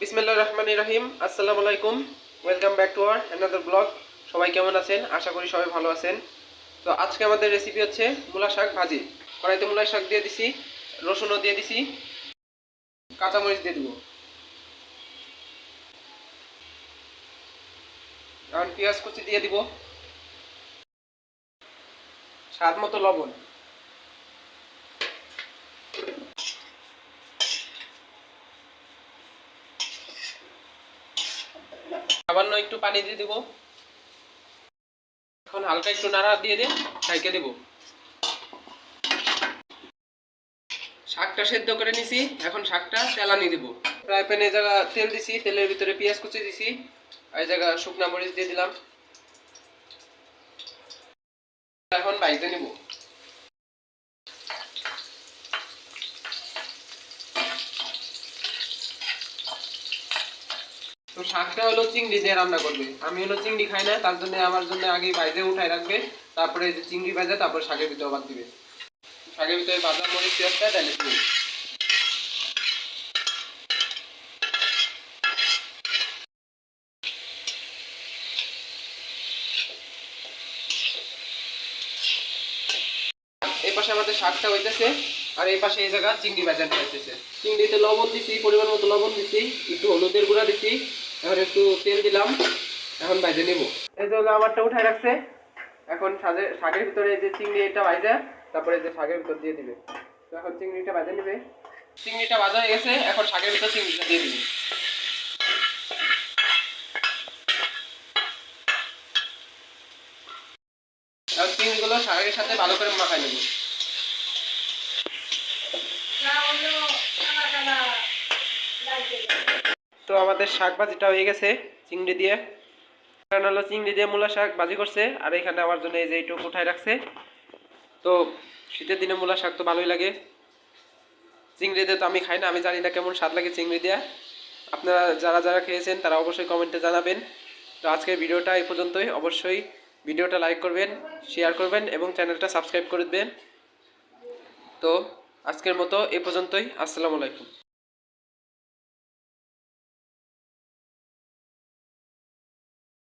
বিসমিল্লাহ রহমান রহিম। আসসালামু আলাইকুম। Welcome back to our another blog সবাই কেমন আছেন? আশা করি সবাই ভালো আছেন। তো আজকে আমাদের রেসিপি হচ্ছে মূলা শাক ভাজি। কড়াইতে মূলা শাক দিয়ে দিছি, রসুনও দিয়ে দিছি, কাঁচামরিচ দিয়ে দিব। এখন পেঁয়াজ কুচি দিয়ে দিব। স্বাদ মতো লবণ। সামান্য একটু পানি দিয়ে দিব। এখন হালকা একটু নাড়া দিয়ে দিয়ে ঢাইকে দেব। শাকটা সেদ্ধ করে নিছি, এখন শাকটা তেলানি দিব। ফ্রাই প্যানে জায়গা তেল দিছি, তেলের ভিতরে পেঁয়াজ কুচি দিছি, আর জায়গা শুকনা মরিচ দিয়ে দিলাম। এখন বাইজে নিব। তো শাকটা হলো চিংড়ি দিয়ে রান্না করবে। আমি হলো চিংড়ি খাই না, তার জন্য আমার জন্য আগে বাইজে উঠাই রাখবে, তারপরে যে চিংড়ি ভাজা, তারপর শাকের ভিতরে বাদ দিবে। শাকের ভিতরে বাদাম, মরিচ, পেঁয়াজটা ডালে দিবে। এই পাশে আমাদের শাকটা হইতেছে। আর এই পাশে এই জায়গা চিংড়ি বাজানো হইতেছে চিংড়িতে লবণ দিছি পরিমাণ মতো লবণ দিছি একটু হলুদের গুঁড়া দিছি এখন একটু তেল দিলাম এখন ভাজে নেব। এই যে হলো আমারটা উঠায় রাখছে এখন শাকের শাকের ভিতরে এই যে চিংড়ি এটা ভাজা তারপরে এই যে শাকের ভিতর দিয়ে দিবে। তো এখন চিংড়িটা ভাজে নেবে। চিংড়িটা ভাজা হয়ে গেছে এখন শাকের ভিতর চিংড়িটা দিয়ে দিবে। চিংড়িগুলো শাকের সাথে ভালো করে মাখাই নেব। তো আমাদের শাক ভাজিটা হয়ে গেছে, চিংড়ি দিয়ে। এখানে হলো চিংড়ি দিয়ে মূলা শাক ভাজি করছে, আর এখানে আমার জন্য এই যে এইটুকু উঠায় রাখছে। তো শীতের দিনে মূলা শাক তো ভালোই লাগে। চিংড়ি দিয়ে তো আমি খাই না, আমি জানি না কেমন স্বাদ লাগে চিংড়ি দিয়ে। আপনারা যারা যারা খেয়েছেন, তারা অবশ্যই কমেন্টে জানাবেন। তো আজকের ভিডিওটা এই পর্যন্তই। অবশ্যই ভিডিওটা লাইক করবেন, শেয়ার করবেন এবং চ্যানেলটা সাবস্ক্রাইব করে দেবেন। তো আজকের মতো এ পর্যন্তই। আসসালামু আলাইকুম।